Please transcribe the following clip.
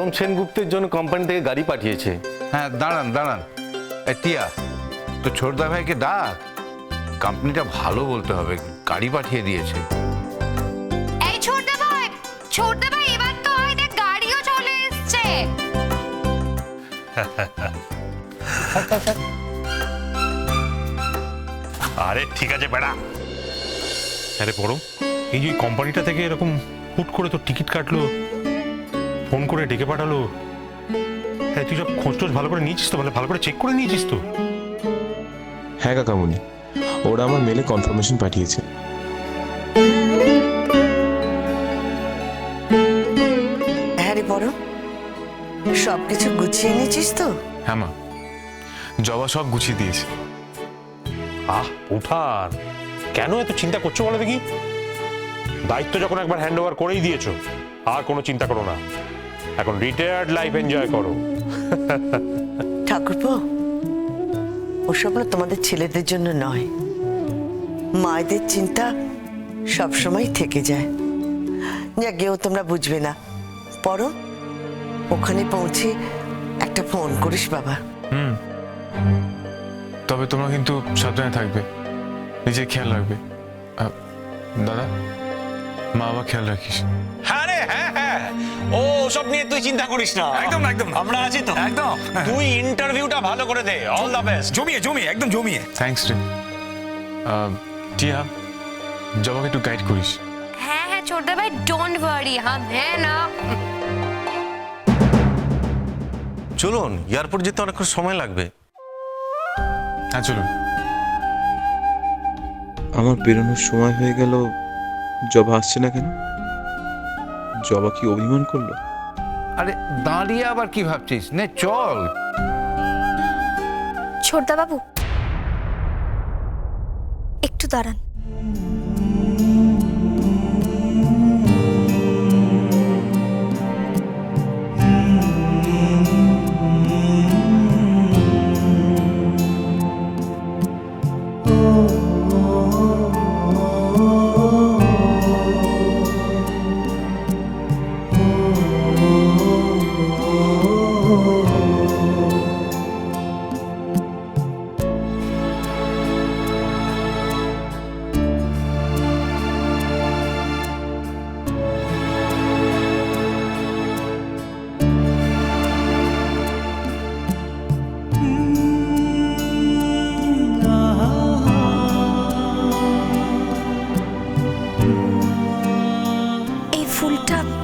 পরম সেনগুপ্তের জন্য কোম্পানি থেকে গাড়ি পাঠিয়েছে। হ্যাঁ দাঁড়ান দাঁড়ান। এ, টিয়া তো ছোটদা ভাইকে ডাক। কোম্পানিটা ভালো বলতে হবে গাড়ি পাঠিয়ে দিয়েছে। এই ছোটদা ভাই ছোটদা ভাই এবার তো হয় দেখ গাড়িও চলে এসছে। আরে ঠিক আছে বেড়া। আরে পড়ো এই যে কোম্পানিটা থেকে এরকম হুট করে তো টিকিট কাটলো ফোন করে ডেকে পাঠালো। হ্যাঁ তুই সব খোঁজ টোজ ভালো করে নিয়েছিস তো? মানে ভালো করে চেক করে নিয়েছিস তো? হ্যাঁ কাকামুনি ওরা আমার মেলে কনফার্মেশন পাঠিয়েছে। হ্যাঁ রে বড় সব কিছু গুছিয়ে নিয়েছিস তো? হ্যাঁ মা জবা সব গুছিয়ে দিয়েছে। আহ উঠান। কেন এত চিন্তা করছ বলো দেখি? দায়িত্ব যখন একবার হ্যান্ড ওভার করেই দিয়েছ আর কোনো চিন্তা করো না। এখন রিটায়ার্ড লাইফ এনজয় করো। ঠাকুরপো ওসব না তোমাদের ছেলেদের জন্য নয়। মায়েদের চিন্তা সবসময় থেকে যায়। যা গেও তোমরা বুঝবে না। পরো ওখানে পৌঁছে একটা ফোন করিস বাবা। তবে তোমরা কিন্তু সাবধানে থাকবে। নিজের খেয়াল রাখবে। দাদা মা বাবা খেয়াল রাখিস। হ্যাঁ হ্যাঁ হ্যাঁ ও সব নিয়ে তুই চিন্তা করিস না। একদম একদম আমরা আছি তো। একদম। তুই ইন্টারভিউটা ভালো করে দে। অল দ্য বেস্ট জমিয়ে জমিয়ে একদম জমিয়ে। থ্যাঙ্কস রে। আহ, টিয়া জবাকে একটু গাইড করিস। হ্যাঁ হ্যাঁ ছোটদা ভাই ডোন্ট ওয়ারি হাম হ্যাঁ না। চলুন এয়ারপোর্ট যেতে অনেকক্ষণ সময় লাগবে। হ্যাঁ চলুন। আমার বেরোনোর সময় হয়ে গেল জবা আসছে না কেন? জবা কি অভিমান করল? আরে দাঁড়িয়ে আবার কি ভাবছিস? নে চল। ছোটদা বাবু একটু দাঁড়ান। stop